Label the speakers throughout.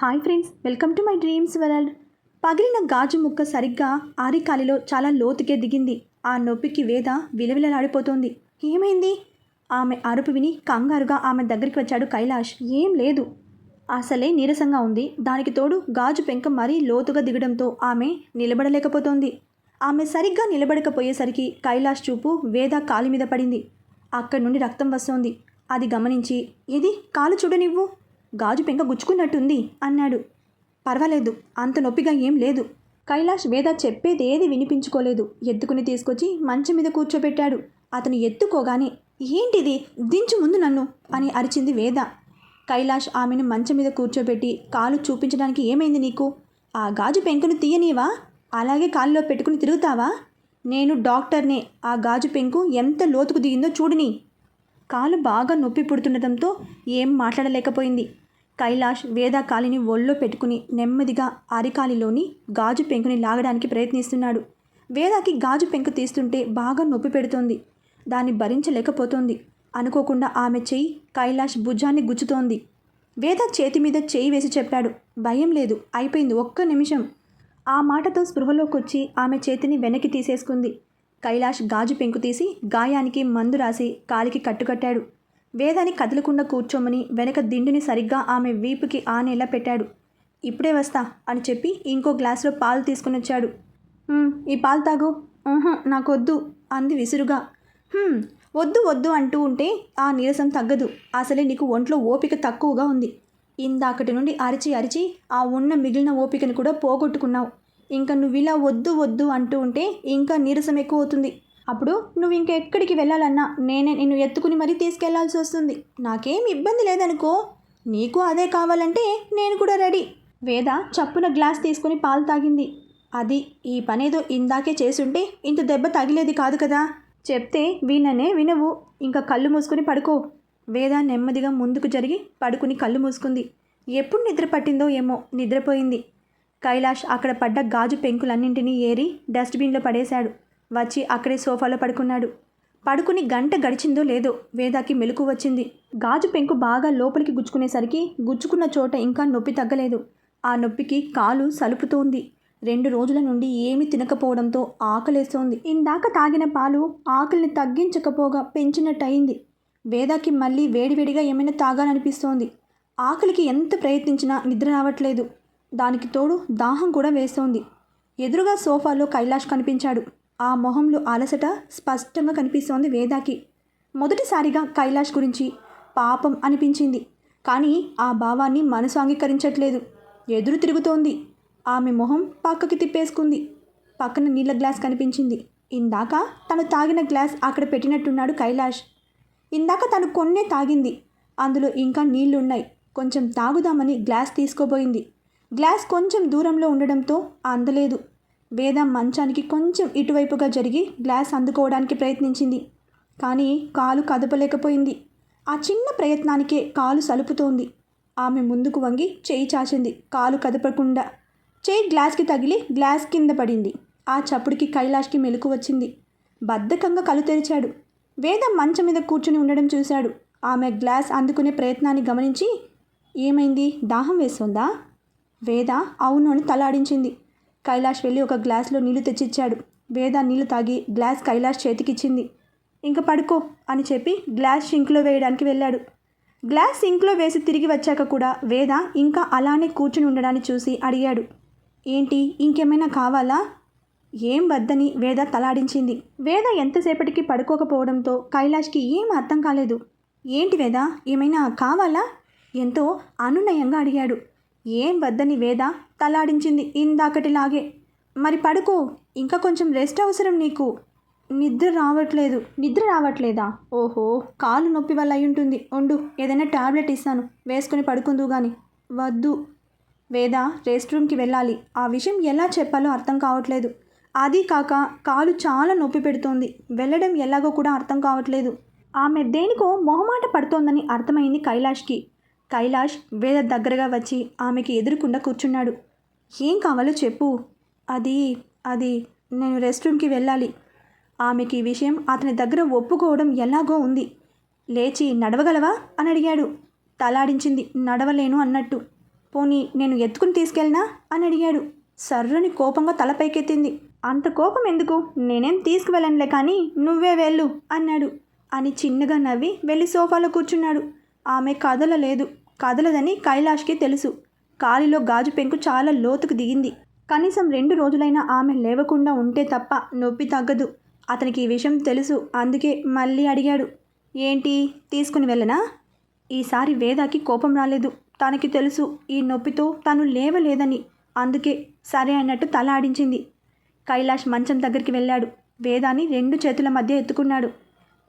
Speaker 1: Hi friends welcome to my dreams world పగిలిన గాజు ముక్క సరిగ్గా ఆరికాలిలో చాలా లోతుకే దిగింది. ఆ నొప్పికి వేద విలవిలలాడిపోతోంది. ఏమైంది? ఆమె అరుపు విని కంగారుగా ఆమె దగ్గరికి వచ్చాడు కైలాష్. ఏం లేదు. అసలే నీరసంగా ఉంది. దానికి తోడు గాజు పెంక మరీ లోతుగా దిగడంతో ఆమె నిలబడలేకపోతోంది. ఆమె సరిగ్గా నిలబడకపోయేసరికి కైలాష్ చూపు వేద కాలి మీద పడింది. అక్కడి నుండి రక్తం వస్తోంది. అది గమనించి ఇది కాలు చూడనివ్వు? గాజు పెంక గుచ్చుకున్నట్టుంది అన్నాడు. పర్వాలేదు అంత నొప్పిగా ఏం లేదు. కైలాష్ వేద చెప్పేది ఏది వినిపించుకోలేదు. ఎత్తుకుని తీసుకొచ్చి మంచం మీద కూర్చోబెట్టాడు. అతను ఎత్తుకోగానే ఏంటిది? దించు ముందు నన్ను అని అరిచింది వేద. కైలాష్ ఆమెను మంచం మీద కూర్చోబెట్టి కాలు చూపించడానికి ఏమైంది నీకు? ఆ గాజు పెంకును తీయనీవా? అలాగే కాలులో పెట్టుకుని తిరుగుతావా? నేను డాక్టర్నే. ఆ గాజు పెంకు ఎంత లోతుకు దిగిందో చూడని కాలు బాగా నొప్పి పుడుతుండటంతో ఏం మాట్లాడలేకపోయింది. కైలాష్ వేద కాలిని ఒళ్ళో పెట్టుకుని నెమ్మదిగా అరికాలిలోని గాజు పెంకుని లాగడానికి ప్రయత్నిస్తున్నాడు. వేదాకి గాజు పెంకు తీస్తుంటే బాగా నొప్పి పెడుతోంది. దాన్ని భరించలేకపోతోంది. అనుకోకుండా ఆమె చెయ్యి కైలాష్ భుజాన్ని గుచ్చుతోంది. వేద చేతి మీద చేయి వేసి చెప్పాడు భయం లేదు అయిపోయింది ఒక్క నిమిషం ఆ మాటతో స్పృహలోకొచ్చి ఆమె చేతిని వెనక్కి తీసేసుకుంది. కైలాష్ గాజు పెంకు తీసి గాయానికి మందు రాసి కాలికి కట్టుకట్టాడు. వేదాన్ని కదలకుండా కూర్చోమని వెనక దిండుని సరిగ్గా ఆమె వీపుకి ఆనేలా పెట్టాడు. ఇప్పుడే వస్తా అని చెప్పి ఇంకో గ్లాసులో పాలు తీసుకుని వచ్చాడు ఈ పాలు తాగు. నాకొద్దు అంది విసురుగా. వద్దు వద్దు అంటూ ఉంటే ఆ నీరసం తగ్గదు. అసలే నీకు ఒంట్లో ఓపిక తక్కువగా ఉంది. ఇందాకటి నుండి అరిచి అరిచి ఆ ఉన్న మిగిలిన ఓపికను కూడా పోగొట్టుకున్నావు. ఇంకా నువ్వు ఇలా వద్దు వద్దు అంటూ ఉంటే ఇంకా నీరసం ఎక్కువ అవుతుంది. అప్పుడు నువ్వు ఇంకా ఎక్కడికి వెళ్ళాలన్నా నేనే నిన్ను ఎత్తుకుని మరీ తీసుకెళ్ళాల్సి వస్తుంది. నాకేం ఇబ్బంది లేదనుకో నీకు అదే కావాలంటే నేను కూడా రెడీ. వేద చప్పున గ్లాస్ తీసుకుని పాలు తాగింది. అది ఈ పనేదో ఇందాకే చేసుంటే ఇంత దెబ్బ తగిలేది కాదు కదా. చెప్తే విననే వినవు. ఇంకా కళ్ళు మూసుకుని పడుకో. వేద నెమ్మదిగా ముందుకు జరిగి పడుకుని కళ్ళు మూసుకుంది. ఎప్పుడు నిద్ర పట్టిందో ఏమో నిద్రపోయింది. కైలాష్ అక్కడ పడ్డ గాజు పెంకులన్నింటినీ ఏరి డస్ట్బిన్లో పడేశాడు. వచ్చి అక్కడే సోఫాలో పడుకున్నాడు. పడుకుని గంట గడిచిందో లేదో వేదాకి మెలకు వచ్చింది. గాజు పెంకు బాగా లోపలికి గుచ్చుకునేసరికి గుచ్చుకున్న చోట ఇంకా నొప్పి తగ్గలేదు. ఆ నొప్పికి కాలు సలుపుతోంది. రెండు రోజుల నుండి ఏమీ తినకపోవడంతో ఆకలేస్తోంది. ఇందాక తాగిన పాలు ఆకలిని తగ్గించకపోగా పెంచినట్టయింది. వేదాకి మళ్ళీ వేడివేడిగా ఏమైనా తాగాలనిపిస్తోంది. ఆకలికి ఎంత ప్రయత్నించినా నిద్ర రావట్లేదు. దానికి తోడు దాహం కూడా వేస్తోంది. ఎదురుగా సోఫాలో కైలాష్ కనిపించాడు. ఆ మొహంలో అలసట స్పష్టంగా కనిపిస్తోంది వేదాకి. మొదటిసారిగా కైలాష్ గురించి పాపం అనిపించింది. కానీ ఆ భావాన్ని మనసు అంగీకరించట్లేదు. ఎదురు తిరుగుతోంది. ఆమె మొహం పక్కకి తిప్పేసుకుంది. పక్కన నీళ్ళ గ్లాస్ కనిపించింది. ఇందాక తను తాగిన గ్లాస్ అక్కడ పెట్టినట్టున్నాడు కైలాష్. ఇందాక తను కొన్నే తాగింది. అందులో ఇంకా నీళ్ళున్నాయి. కొంచెం తాగుదామని గ్లాస్ తీసుకోబోయింది. గ్లాస్ కొంచెం దూరంలో ఉండడంతో అందలేదు. వేద మంచానికి కొంచెం ఇటువైపుగా జరిగి గ్లాస్ అందుకోవడానికి ప్రయత్నించింది. కానీ కాలు కదపలేకపోయింది. ఆ చిన్న ప్రయత్నానికే కాలు సలుపుతోంది. ఆమె ముందుకు వంగి చేయి చాచింది. కాలు కదపకుండా. చేయి గ్లాస్కి తగిలి గ్లాస్ కింద పడింది. ఆ చప్పుడికి కైలాష్కి మెలకు వచ్చింది. బద్ధకంగా కళ్ళు తెరిచాడు. వేద మంచం మీద కూర్చుని ఉండడం చూశాడు. ఆమె గ్లాస్ అందుకునే ప్రయత్నాన్ని గమనించి ఏమైంది? దాహం వేస్తుందా? వేద అవును అని తలాడించింది కైలాష్ వెళ్ళి ఒక గ్లాస్లో నీళ్ళు తెచ్చిచ్చాడు. వేద నీళ్ళు తాగి గ్లాస్ కైలాష్ చేతికిచ్చింది. ఇంక పడుకో అని చెప్పి గ్లాస్ సింక్లో వేయడానికి వెళ్ళాడు. గ్లాస్ సింక్లో వేసి తిరిగి వచ్చాక కూడా వేద ఇంకా అలానే కూర్చుని ఉండడాన్ని చూసి అడిగాడు. ఏంటి ఇంకేమైనా కావాలా? ఏం వద్దని వేద తలాడించింది. వేద ఎంతసేపటికి పడుకోకపోవడంతో కైలాష్కి ఏం అర్థం కాలేదు. ఏంటి వేద ఏమైనా కావాలా? ఎంతో అనునయంగా అడిగాడు. ఏం వద్దని వేద? తలాడించింది ఇందాకటిలాగే. మరి పడుకో ఇంకా కొంచెం రెస్ట్ అవసరం నీకు. నిద్ర రావట్లేదు. నిద్ర రావట్లేదా? ఓహో కాలు నొప్పి వల్ల అయ్యుంటుంది. ఉంటుంది ఉండు ఏదైనా టాబ్లెట్ ఇస్తాను. వేసుకుని పడుకుందు కానీ వద్దు. వేద రెస్ట్ రూమ్కి వెళ్ళాలి. ఆ విషయం ఎలా చెప్పాలో అర్థం కావట్లేదు. అది కాక కాలు చాలా నొప్పి పెడుతోంది. వెళ్ళడం ఎలాగో కూడా అర్థం కావట్లేదు. ఆమె దేనికో మొహమాట పడుతోందని అర్థమైంది కైలాష్కి. కైలాష్ వేద దగ్గరగా వచ్చి ఆమెకి ఎదురుకుండా కూర్చున్నాడు. ఏం కావాలో చెప్పు. అది అది నేను రెస్ట్ రూమ్కి వెళ్ళాలి. ఆమెకి ఈ విషయం అతని దగ్గర ఒప్పుకోవడం ఎలాగో ఉంది. లేచి నడవగలవా? అని అడిగాడు. తలాడించింది నడవలేను అన్నట్టు. పోనీ నేను ఎత్తుకుని తీసుకెళ్ళనా? అని అడిగాడు. సర్రని కోపంగా తల పైకెత్తింది. అంత కోపం ఎందుకు? నేనేం తీసుకువెళ్ళనులే కానీ నువ్వే వెళ్ళు అన్నాడు. అని చిన్నగా నవ్వి వెళ్ళి సోఫాలో కూర్చున్నాడు. ఆమె కదలలేదు కదలదని కైలాష్కి తెలుసు. కాలిలో గాజు పెంకు చాలా లోతుకు దిగింది. కనీసం రెండు రోజులైనా ఆమె లేవకుండా ఉంటే తప్ప నొప్పి తగ్గదు. అతనికి ఈ విషయం తెలుసు. అందుకే మళ్ళీ అడిగాడు. ఏంటి? తీసుకుని వెళ్ళనా? ఈసారి వేదాకి కోపం రాలేదు. తనకి తెలుసు ఈ నొప్పితో తను లేవలేదని. అందుకే సరే అన్నట్టు తల ఆడించింది. కైలాష్ మంచం దగ్గరికి వెళ్ళాడు. వేదాని రెండు చేతుల మధ్య ఎత్తుకున్నాడు.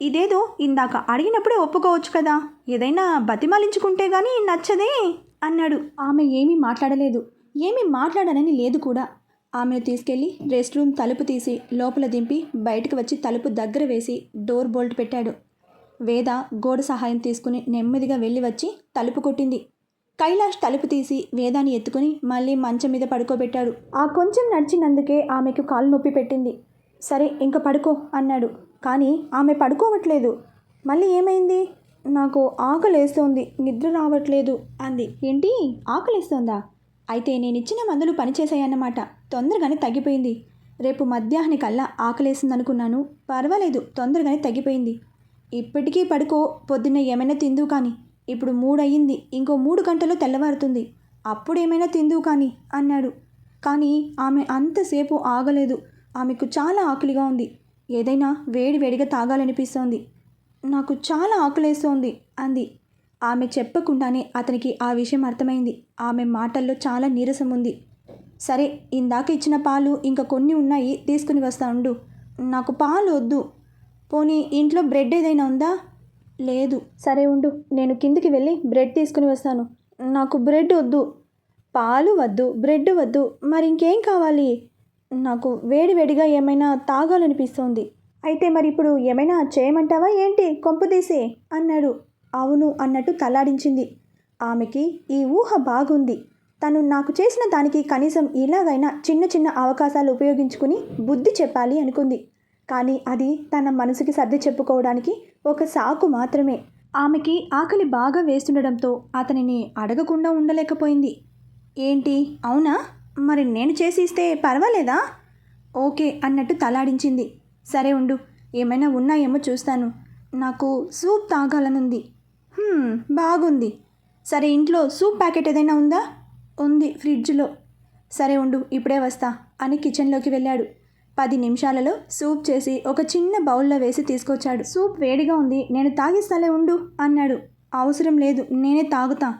Speaker 1: ఇదేదో ఇందాక అడిగినప్పుడే ఒప్పుకోవచ్చు కదా. ఏదైనా బతిమాలించుకుంటే గానీ నచ్చదే అన్నాడు. ఆమె ఏమీ మాట్లాడలేదు. ఏమీ మాట్లాడనని లేదు కూడా. ఆమెను తీసుకెళ్ళి రెస్ట్ రూమ్ తలుపు తీసి లోపల దింపి బయటకు వచ్చి తలుపు దగ్గర వేసి డోర్ బోల్ట్ పెట్టాడు. వేద గోడ సహాయం తీసుకుని నెమ్మదిగా వెళ్ళి వచ్చి తలుపు కొట్టింది. కైలాష్ తలుపు తీసి వేదాన్ని ఎత్తుకుని మళ్ళీ మంచం మీద పడుకోబెట్టాడు. ఆ కొంచెం నడిచినందుకే ఆమెకు కాలు నొప్పి పెట్టింది. సరే ఇంక పడుకో అన్నాడు. కానీ ఆమె పడుకోవట్లేదు. మళ్ళీ ఏమైంది? నాకు ఆకలేస్తోంది. నిద్ర రావట్లేదు అంది. ఏంటి? ఆకలిస్తోందా? అయితే నేను ఇచ్చిన మందులు పనిచేశాయన్నమాట. తొందరగానే తగ్గిపోయింది. రేపు మధ్యాహ్నానికల్లా ఆకలేసిందనుకున్నాను. పర్వాలేదు తొందరగానే తగ్గిపోయింది. ఇప్పటికీ పడుకో పొద్దున్న ఏమైనా తిందువు కానీ. ఇప్పుడు మూడు ఇంకో మూడు గంటలు తెల్లవారుతుంది. అప్పుడేమైనా తిందువు కానీ అన్నాడు. కానీ ఆమె అంతసేపు ఆగలేదు. ఆమెకు చాలా ఆకలిగా ఉంది. ఏదైనా వేడివేడిగా తాగాలనిపిస్తోంది. నాకు చాలా ఆకలేస్తోంది అంది. ఆమె చెప్పకుండానే అతనికి ఆ విషయం అర్థమైంది. ఆమె మాటల్లో చాలా నీరసం ఉంది. సరే ఇందాక ఇచ్చిన పాలు ఇంకా కొన్ని ఉన్నాయి తీసుకుని వస్తా ఉండు. నాకు పాలు వద్దు. పోనీ ఇంట్లో బ్రెడ్ ఏదైనా ఉందా? లేదు. సరే ఉండు నేను కిందికి వెళ్ళి బ్రెడ్ తీసుకుని వస్తాను. నాకు బ్రెడ్ వద్దు. పాలు వద్దు బ్రెడ్ వద్దు. మరి ఇంకేం కావాలి? నాకు వేడివేడిగా ఏమైనా తాగాలనిపిస్తోంది. అయితే మరి ఇప్పుడు ఏమైనా చేయమంటావా ఏంటి? కొంపు తీసి అన్నాడు. అవును అన్నట్టు తలాడించింది. ఆమెకి ఈ ఊహ బాగుంది. తను నాకు చేసిన దానికి కనీసం ఇలాగైనా చిన్న చిన్న అవకాశాలు ఉపయోగించుకుని బుద్ధి చెప్పాలి అనుకుంది. కానీ అది తన మనసుకి సర్ది చెప్పుకోవడానికి ఒక సాకు మాత్రమే. ఆమెకి ఆకలి బాగా వేస్తుండడంతో అతనిని అడగకుండా ఉండలేకపోయింది. ఏంటి? అవునా? మరి నేను చేసి ఇస్తే పర్వాలేదా? ఓకే అన్నట్టు తలాడించింది. సరే ఉండు ఏమైనా ఉన్నాయేమో చూస్తాను. నాకు సూప్ తాగాలనుంది. బాగుంది. సరే ఇంట్లో సూప్ ప్యాకెట్ ఏదైనా ఉందా? ఉంది ఫ్రిడ్జ్లో. సరే ఉండు ఇప్పుడే వస్తా అని కిచెన్లోకి వెళ్ళాడు. పది నిమిషాలలో సూప్ చేసి ఒక చిన్న బౌల్లో వేసి తీసుకొచ్చాడు. సూప్ వేడిగా ఉంది నేను తాగిస్తాలే ఉండు అన్నాడు. అవసరం లేదు నేనే తాగుతా.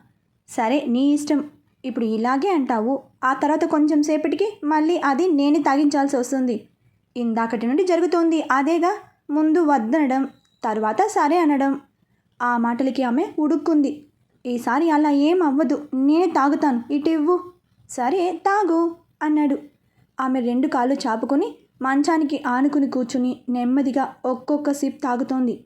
Speaker 1: సరే నీ ఇష్టం. ఇప్పుడు ఇలాగే అంటావు. ఆ తర్వాత కొంచెం సేపటికి మళ్ళీ అది నేనే తాగించాల్సి వస్తుంది. ఇందాకటి నుండి జరుగుతోంది. అదేగా ముందు వద్దనడం తర్వాత సరే అనడం. ఆ మాటలకి ఆమె ఉడుక్కుంది. ఈసారి అలా ఏం అవ్వదు. నేనే తాగుతాను. ఇటు ఇవ్వు. సరే తాగు అన్నాడు. ఆమె రెండు కాళ్ళు చాపుకొని మంచానికి ఆనుకుని కూర్చుని నెమ్మదిగా ఒక్కొక్క సిప్ తాగుతోంది.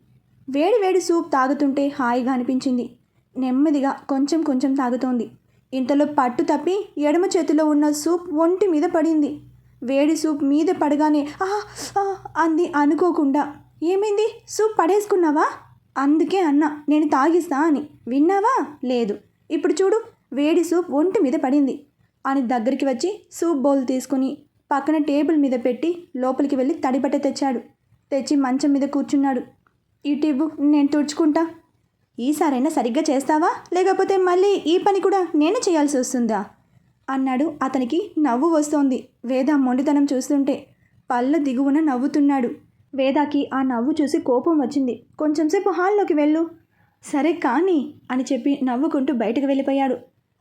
Speaker 1: వేడి వేడి సూప్ తాగుతుంటే హాయిగా అనిపించింది. నెమ్మదిగా కొంచెం కొంచెం తాగుతోంది. ఇంతలో పట్టు తప్పి ఎడమ చేతిలో ఉన్న సూప్ ఒంటి మీద పడింది. వేడి సూప్ మీద పడగానే "ఆ, అంది అనుకోకుండా. ఏమైంది? సూప్ పడేసుకున్నావా? అందుకే అన్నా నేను తాగిస్తా అని. విన్నావా? లేదు. ఇప్పుడు చూడు వేడి సూప్ ఒంటి మీద పడింది. అని దగ్గరికి వచ్చి సూప్ బౌల్ తీసుకుని పక్కన టేబుల్ మీద పెట్టి లోపలికి వెళ్ళి తడిబట్ట తెచ్చాడు. తెచ్చి మంచం మీద కూర్చున్నాడు. ఇటు ఇవ్వు నేను తుడుచుకుంటా. ఈసారైనా సరిగ్గా చేస్తావా? లేకపోతే మళ్ళీ ఈ పని కూడా నేను చేయాల్సి వస్తుందా? అన్నాడు. అతనికి నవ్వు వస్తోంది. వేద మొండితనం చూస్తుంటే పళ్ళ దిగువన నవ్వుతున్నాడు. వేదాకి ఆ నవ్వు చూసి కోపం వచ్చింది. కొంచెంసేపు హాల్లోకి వెళ్ళు. సరే కానీ అని చెప్పి నవ్వుకుంటూ బయటకు వెళ్ళిపోయాడు.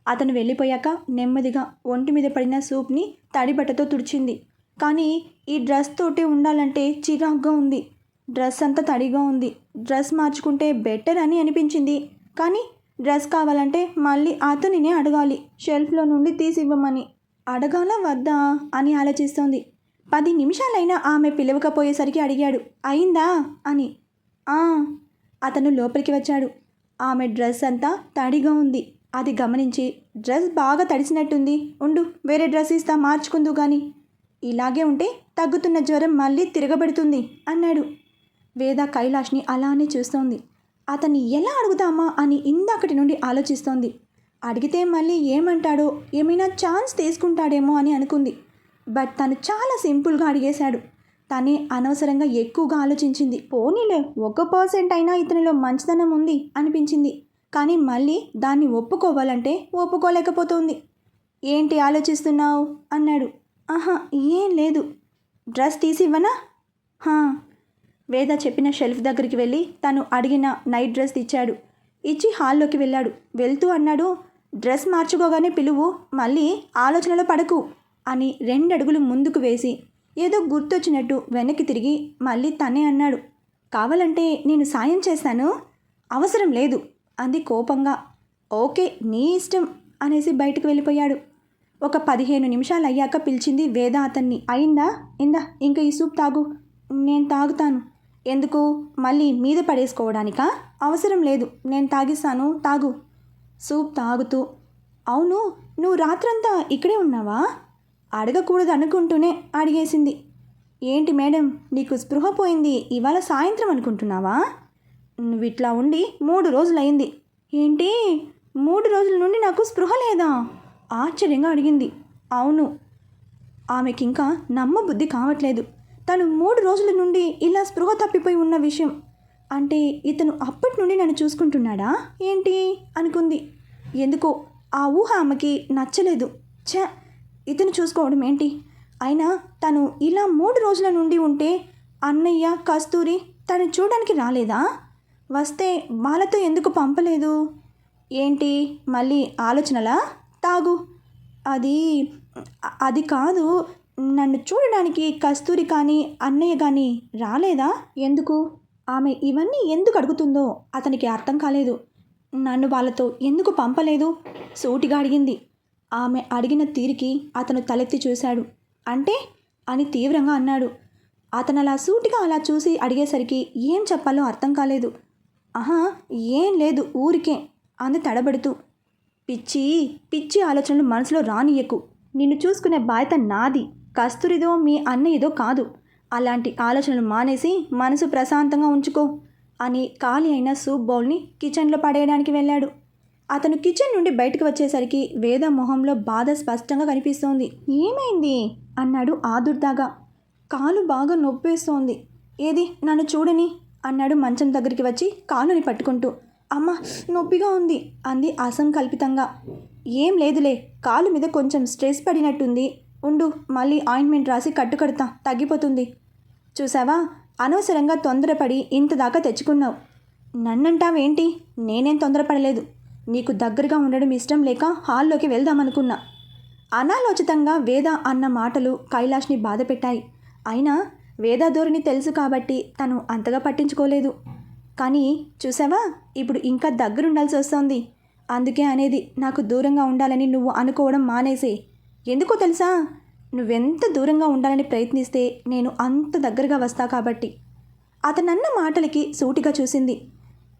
Speaker 1: అతను వెళ్ళిపోయాక నెమ్మదిగా ఒంటి మీద పడిన సూప్ని తడిబట్టతో తుడిచింది. కానీ ఈ డ్రెస్ తోటే ఉండాలంటే చిరాగ్గా ఉంది. డ్రెస్ అంతా తడిగా ఉంది. డ్రెస్ మార్చుకుంటే బెటర్ అని అనిపించింది. కానీ డ్రెస్ కావాలంటే మళ్ళీ అతనినే అడగాలి. షెల్ఫ్లో నుండి తీసి ఇవ్వమని అడగాల వద్దా అని ఆలోచిస్తోంది. పది నిమిషాలైనా ఆమె పిలవకపోయేసరికి అడిగాడు. అయిందా అని. "ఆ." అతను లోపలికి వచ్చాడు. ఆమె డ్రెస్ అంతా తడిగా ఉంది. అది గమనించి డ్రెస్ బాగా తడిసినట్టుంది. ఉండు వేరే డ్రెస్ ఇస్తా మార్చుకుందు కానీ ఇలాగే ఉంటే తగ్గుతున్న జ్వరం మళ్ళీ తిరగబెడుతుంది అన్నాడు. వేద కైలాష్ని అలానే చూస్తోంది. అతన్ని ఎలా అడుగుదామా అని ఇందాకటి నుండి ఆలోచిస్తోంది. అడిగితే మళ్ళీ ఏమంటాడో ఏమైనా ఛాన్స్ తీసుకుంటాడేమో అని అనుకుంది. బట్ తను చాలా సింపుల్గా అడిగేశాడు. తనే అనవసరంగా ఎక్కువగా ఆలోచించింది. పోనీలే ఒక పర్సెంట్ అయినా ఇతనిలో మంచిదనం ఉంది అనిపించింది. కానీ మళ్ళీ దాన్ని ఒప్పుకోవాలంటే ఒప్పుకోలేకపోతుంది. ఏంటి ఆలోచిస్తున్నావు? అన్నాడు. ఆహా ఏం లేదు. డ్రెస్ తీసి ఇవ్వనా హా వేద చెప్పిన షెల్ఫ్ దగ్గరికి వెళ్ళి తను అడిగిన నైట్ డ్రెస్ ఇచ్చాడు. ఇచ్చి హాల్లోకి వెళ్ళాడు. వెళ్తూ అన్నాడు డ్రెస్ మార్చుకోగానే పిలువు మళ్ళీ ఆలోచనలో పడకు అని రెండు అడుగులు ముందుకు వేసి ఏదో గుర్తొచ్చినట్టు వెనక్కి తిరిగి మళ్ళీ తనే అన్నాడు కావాలంటే నేను సాయం చేస్తాను? అవసరం లేదు అంది కోపంగా. ఓకే నీ ఇష్టం అనేసి బయటకు వెళ్ళిపోయాడు. ఒక పదిహేను నిమిషాలు అయ్యాక పిలిచింది వేద అతన్ని అయిందా? ఇందా ఇంకా ఈ సూప్ తాగు నేను తాగుతాను ఎందుకు? మళ్ళీ మీద పడేసుకోవడానికా? అవసరం లేదు. నేను తాగిస్తాను. తాగు. సూప్ తాగుతూ. అవును నువ్వు రాత్రంతా ఇక్కడే ఉన్నావా? అడగకూడదు అనుకుంటూనే అడిగేసింది. ఏంటి మేడం నీకు స్పృహ పోయింది. ఇవాళ సాయంత్రం అనుకుంటున్నావా? నువ్వు ఇట్లా ఉండి మూడు రోజులైంది ఏంటి? మూడు రోజుల నుండి నాకు స్పృహ లేదా? ఆశ్చర్యంగా అడిగింది. అవును. ఆమెకి ఇంకా నమ్మబుద్ధి కావట్లేదు. తను మూడు రోజుల నుండి ఇలా స్పృహ తప్పిపోయి ఉన్న విషయం. అంటే ఇతను అప్పటి నుండి నన్ను చూసుకుంటున్నాడా? ఏంటి? అనుకుంది. ఎందుకో ఆ ఊహ ఆమెకి నచ్చలేదు. ఛ! ఇతను చూసుకోవడం ఏంటి? అయినా తను ఇలా మూడు రోజుల నుండి ఉంటే అన్నయ్య కస్తూరి తను చూడడానికి రాలేదా? వస్తే వాళ్ళతో ఎందుకు పంపలేదు? ఏంటి? మళ్ళీ ఆలోచనలా? తాగు. అది అది కాదు. నన్ను చూడడానికి కస్తూరి కానీ అన్నయ్య కానీ రాలేదా? ఎందుకు? ఆమె ఇవన్నీ ఎందుకు అడుగుతుందో అతనికి అర్థం కాలేదు. నన్ను వాళ్ళతో ఎందుకు పంపలేదు? సూటిగా అడిగింది. ఆమె అడిగిన తీరికి అతను తలెత్తి చూశాడు. అంటే? అని తీవ్రంగా అన్నాడు. అతను అలా సూటిగా అలా చూసి అడిగేసరికి ఏం చెప్పాలో అర్థం కాలేదు. ఆహా ఏం లేదు ఊరికే అంది తడబడుతూ. పిచ్చి పిచ్చి ఆలోచనలు మనసులో రానియకు నిన్ను చూసుకునే బాధ్యత నాది. కస్తూరిదో మీ అన్నయ్యదో కాదు. అలాంటి ఆలోచనలు మానేసి మనసు ప్రశాంతంగా ఉంచుకో అని ఖాళీ అయిన సూప్ బౌల్ని కిచెన్లో పడేయడానికి వెళ్ళాడు. అతను కిచెన్ నుండి బయటకు వచ్చేసరికి వేద మొహంలో బాధ స్పష్టంగా కనిపిస్తోంది. ఏమైంది? అన్నాడు ఆదుర్దాగా. కాలు బాగా నొప్పేస్తోంది. ఏది? నన్ను చూడని? అన్నాడు మంచం దగ్గరికి వచ్చి కాలుని పట్టుకుంటూ. అమ్మ నొప్పిగా ఉంది అంది అసంకల్పితంగా. ఏం లేదులే కాలు మీద కొంచెం స్ట్రెస్ పడినట్టుంది ఉండు మళ్ళీ ఆయింట్మెంట్ రాసి కట్టుకడతా తగ్గిపోతుంది. చూసావా? అనవసరంగా తొందరపడి ఇంత దాకా తెచ్చుకున్నావు. నన్నంటావేంటి? నేనేం తొందరపడలేదు. నీకు దగ్గరగా ఉండడం ఇష్టం లేక హాల్లోకి వెళ్దామనుకున్నా. అనాలోచితంగా వేద అన్న మాటలు కైలాష్ని బాధపెట్టాయి. అయినా వేద ధోరణి తెలుసు కాబట్టి తను అంతగా పట్టించుకోలేదు. కానీ చూసావా? ఇప్పుడు ఇంకా దగ్గరుండాల్సి వస్తోంది. అందుకే అనేది నాకు దూరంగా ఉండాలని నువ్వు అనుకోవడం మానేసే. ఎందుకో తెలుసా? నువ్వెంత దూరంగా ఉండాలని ప్రయత్నిస్తే నేను అంత దగ్గరగా వస్తా కాబట్టి. అతనన్న మాటలకి సూటిగా చూసింది.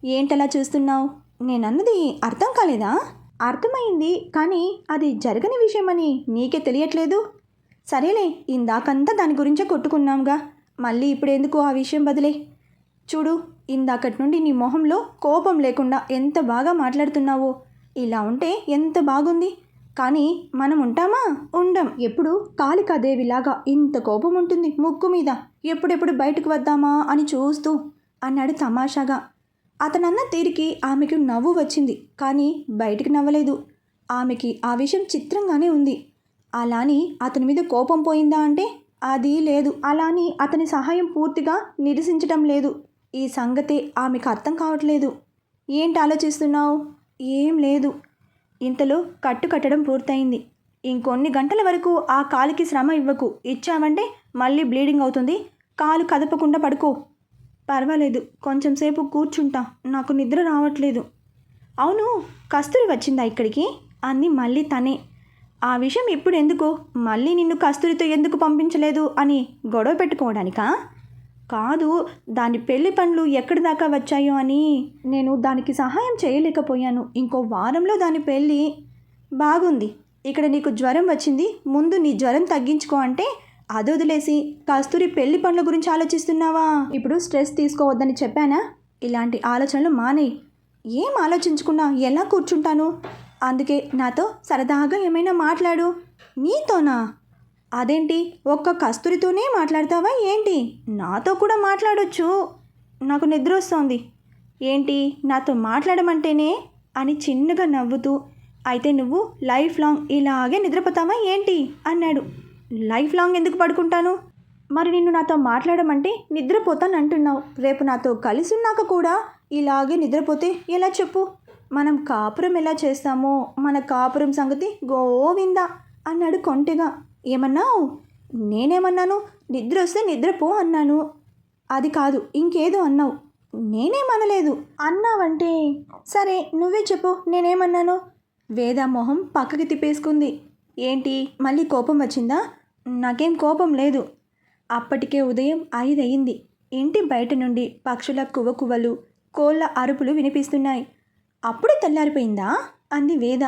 Speaker 1: ఏంటలా చూస్తున్నావు? నేనన్నది అర్థం కాలేదా? అర్థమైంది కానీ అది జరగని విషయమని నీకే తెలియట్లేదు? సరేలే ఇందాకంతా దాని గురించే కొట్టుకున్నాంగా మళ్ళీ ఇప్పుడెందుకు ఆ విషయం బదిలే? చూడు ఇందాకటి నుండి నీ మొహంలో కోపం లేకుండా ఎంత బాగా మాట్లాడుతున్నావో. ఇలా ఉంటే ఎంత బాగుంది? కానీ మనం ఉంటామా? ఉండం. ఎప్పుడు? కాళికాదేవిలాగా ఇంత కోపం ఉంటుంది ముక్కు మీద. ఎప్పుడెప్పుడు బయటకు వద్దామా అని చూస్తూ అన్నాడు తమాషాగా. అతనన్న తీరికి ఆమెకు నవ్వు వచ్చింది. కానీ బయటికి నవ్వలేదు. ఆమెకి ఆ విషయం చిత్రంగానే ఉంది. అలాని అతని మీద కోపం పోయిందా అంటే అది లేదు. అలాని అతని సహాయం పూర్తిగా నిరసించటం లేదు. ఈ సంగతే ఆమెకు అర్థం కావట్లేదు. ఏంటి ఆలోచిస్తున్నావు? ఏం లేదు. ఇంతలో కట్టు కట్టడం పూర్తయింది. ఇంకొన్ని గంటల వరకు ఆ కాలుకి శ్రమ ఇవ్వకు. ఇచ్చామంటే మళ్ళీ బ్లీడింగ్ అవుతుంది. కాలు కదపకుండా పడుకో. పర్వాలేదు కొంచెం సేపు కూర్చుంటా. నాకు నిద్ర రావట్లేదు. అవును కస్తూరి వచ్చిందా ఇక్కడికి? అంది మళ్ళీ తనే. ఆ విషయం ఇప్పుడు ఎందుకు మళ్ళీ నిన్ను కస్తూరితో ఎందుకు పంపించలేదు అని గొడవ పెట్టుకోవడానికా? కాదు దాని పెళ్ళి పనులు ఎక్కడి దాకా వచ్చాయో అని నేను దానికి సహాయం చేయలేకపోయాను. ఇంకో వారంలో దాని పెళ్ళి బాగుంది. ఇక్కడ నీకు జ్వరం వచ్చింది. ముందు నీ జ్వరం తగ్గించుకో అంటే అది వదిలేసి కస్తూరి పెళ్ళి పనుల గురించి ఆలోచిస్తున్నావా? ఇప్పుడు స్ట్రెస్ తీసుకోవద్దని చెప్పానా? ఇలాంటి ఆలోచనలు మానే ఏం ఆలోచించుకున్నా ఎలా కూర్చుంటాను? అందుకే నాతో సరదాగా ఏమైనా మాట్లాడు. నీతోనా? అదేంటి? ఒక్క కస్తూరితోనే మాట్లాడతావా ఏంటి? నాతో కూడా మాట్లాడొచ్చు. నాకు నిద్ర వస్తోంది ఏంటి? నాతో మాట్లాడమంటేనే? అని చిన్నగా నవ్వుతూ అయితే నువ్వు లైఫ్ లాంగ్ ఇలాగే నిద్రపోతావా ఏంటి? అన్నాడు. లైఫ్ లాంగ్ ఎందుకు పడుకుంటాను? మరి నిన్ను నాతో మాట్లాడమంటే నిద్రపోతాను అంటున్నావు రేపు నాతో కలిసి ఉన్నాక కూడా ఇలాగే నిద్రపోతే ఎలా చెప్పు? మనం కాపురం ఎలా చేస్తామో మన కాపురం సంగతి గోవిందా? అన్నాడు కొంటెగా. ఏమన్నావు నేనేమన్నాను? నిద్ర వస్తే నిద్రపో అన్నాను. అది కాదు ఇంకేదో అన్నావు. నేనేమనలేదు. అన్నావంటే? సరే నువ్వే చెప్పు నేనేమన్నాను? వేద మొహం పక్కకి తిప్పేసుకుంది. ఏంటి? మళ్ళీ కోపం వచ్చిందా? నాకేం కోపం లేదు. అప్పటికే ఉదయం ఐదయింది ఇంటి బయట నుండి పక్షుల కువకువలు కోళ్ళ అరుపులు వినిపిస్తున్నాయి. అప్పుడే తెల్లారిపోయిందా? అంది వేద.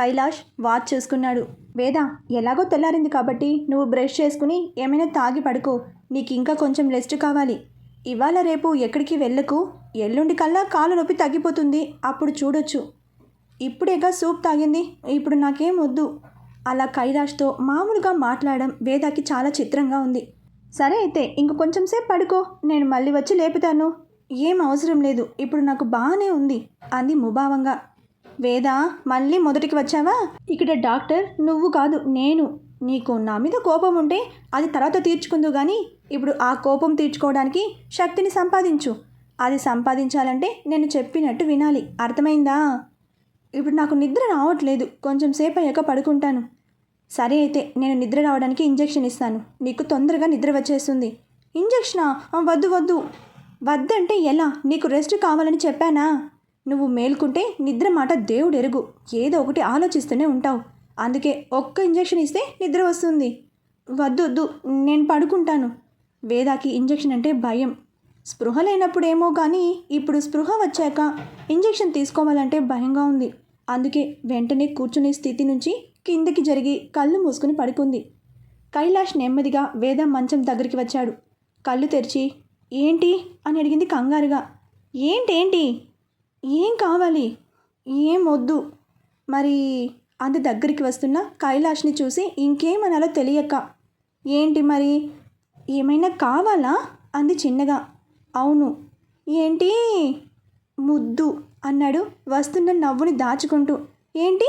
Speaker 1: కైలాష్ వాచ్ చూసుకున్నాడు. వేద ఎలాగో తెల్లారింది కాబట్టి నువ్వు బ్రష్ చేసుకుని ఏమైనా తాగి పడుకో. నీకు ఇంకా కొంచెం రెస్ట్ కావాలి. ఇవాళ రేపు ఎక్కడికి వెళ్ళకు? ఎల్లుండి కల్లా కాలు నొప్పి తగ్గిపోతుంది. అప్పుడు చూడొచ్చు. ఇప్పుడేగా సూప్ తాగింది. ఇప్పుడు నాకేం వద్దు. అలా కైలాష్తో మామూలుగా మాట్లాడడం వేదాకి చాలా చిత్రంగా ఉంది. సరే అయితే ఇంక కొంచెం సేపు పడుకో. నేను మళ్ళీ వచ్చి లేపుతాను. ఏం అవసరం లేదు. ఇప్పుడు నాకు బాగానే ఉంది. అంది ముభావంగా. వేద మళ్ళీ మొదటికి వచ్చావా? ఇక్కడ డాక్టర్ నువ్వు కాదు నేను. నీకు నా మీద కోపం ఉంటే అది తర్వాత తీర్చుకుందు కానీ ఇప్పుడు ఆ కోపం తీర్చుకోవడానికి శక్తిని సంపాదించు. అది సంపాదించాలంటే నేను చెప్పినట్టు వినాలి. అర్థమైందా? ఇప్పుడు నాకు నిద్ర రావట్లేదు. కొంచెం సేపు అయ్యాక పడుకుంటాను. సరే అయితే నేను నిద్ర రావడానికి ఇంజెక్షన్ ఇస్తాను. నీకు తొందరగా నిద్ర వచ్చేస్తుంది. ఇంజెక్షనా? వద్దు వద్దు. వద్దంటే ఎలా? నీకు రెస్ట్ కావాలని చెప్పానా? నువ్వు మేల్కుంటే నిద్ర మాట దేవుడు ఎరుగు ఏదో ఒకటి ఆలోచిస్తూనే ఉంటావు. అందుకే ఒక్క ఇంజెక్షన్ ఇస్తే నిద్ర వస్తుంది. వద్దు వద్దు నేను పడుకుంటాను. వేదాకి ఇంజెక్షన్ అంటే భయం. స్పృహ లేనప్పుడేమో కానీ ఇప్పుడు స్పృహ వచ్చాక ఇంజెక్షన్ తీసుకోవాలంటే భయంగా ఉంది. అందుకే వెంటనే కూర్చునే స్థితి నుంచి కిందకి జరిగి కళ్ళు మూసుకుని పడుకుంది. కైలాష్ నెమ్మదిగా వేద మంచం దగ్గరికి వచ్చాడు. కళ్ళు తెరిచి ఏంటి? అని అడిగింది కంగారుగా. ఏంటేంటి? ఏం కావాలి? ఏం వద్దు? మరి అది దగ్గరికి వస్తున్న కైలాష్ని చూసి ఇంకేమనాలో తెలియక ఏంటి మరి? ఏమైనా కావాలా? అంది చిన్నగా. అవును. ఏంటి? ముద్దు అన్నాడు వస్తున్న నవ్వుని దాచుకుంటూ. ఏంటి?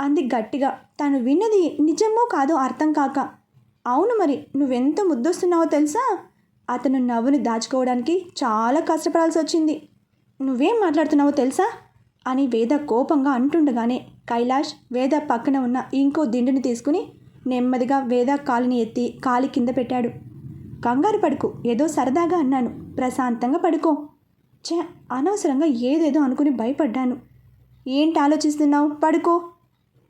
Speaker 1: అంది గట్టిగా. తను విన్నది నిజమో కాదో అర్థం కాక. అవును మరి నువ్వెంత ముద్దొస్తున్నావో తెలుసా? అతను నవ్వుని దాచుకోవడానికి చాలా కష్టపడాల్సి వచ్చింది నువ్వేం మాట్లాడుతున్నావో తెలుసా? అని వేద కోపంగా అంటుండగానే కైలాష్ వేద పక్కన ఉన్న ఇంకో దిండుని తీసుకుని నెమ్మదిగా వేద కాలిని ఎత్తి కాలి కింద పెట్టాడు. కంగారు పడుకు ఏదో సరదాగా అన్నాను. ప్రశాంతంగా పడుకో. చే అనవసరంగా ఏదేదో అనుకుని భయపడ్డాను. ఏంటి ఆలోచిస్తున్నావు? పడుకో.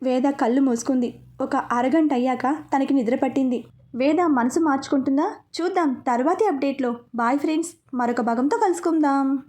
Speaker 1: వేద కళ్ళు మూసుకుంది. ఒక అరగంట అయ్యాక తనకి నిద్ర పట్టింది. వేద మనసు మార్చుకుంటుందా? చూద్దాం తర్వాతి అప్డేట్లో. బాయ్ ఫ్రెండ్స్ మరొక భాగంతో కలుసుకుందాం.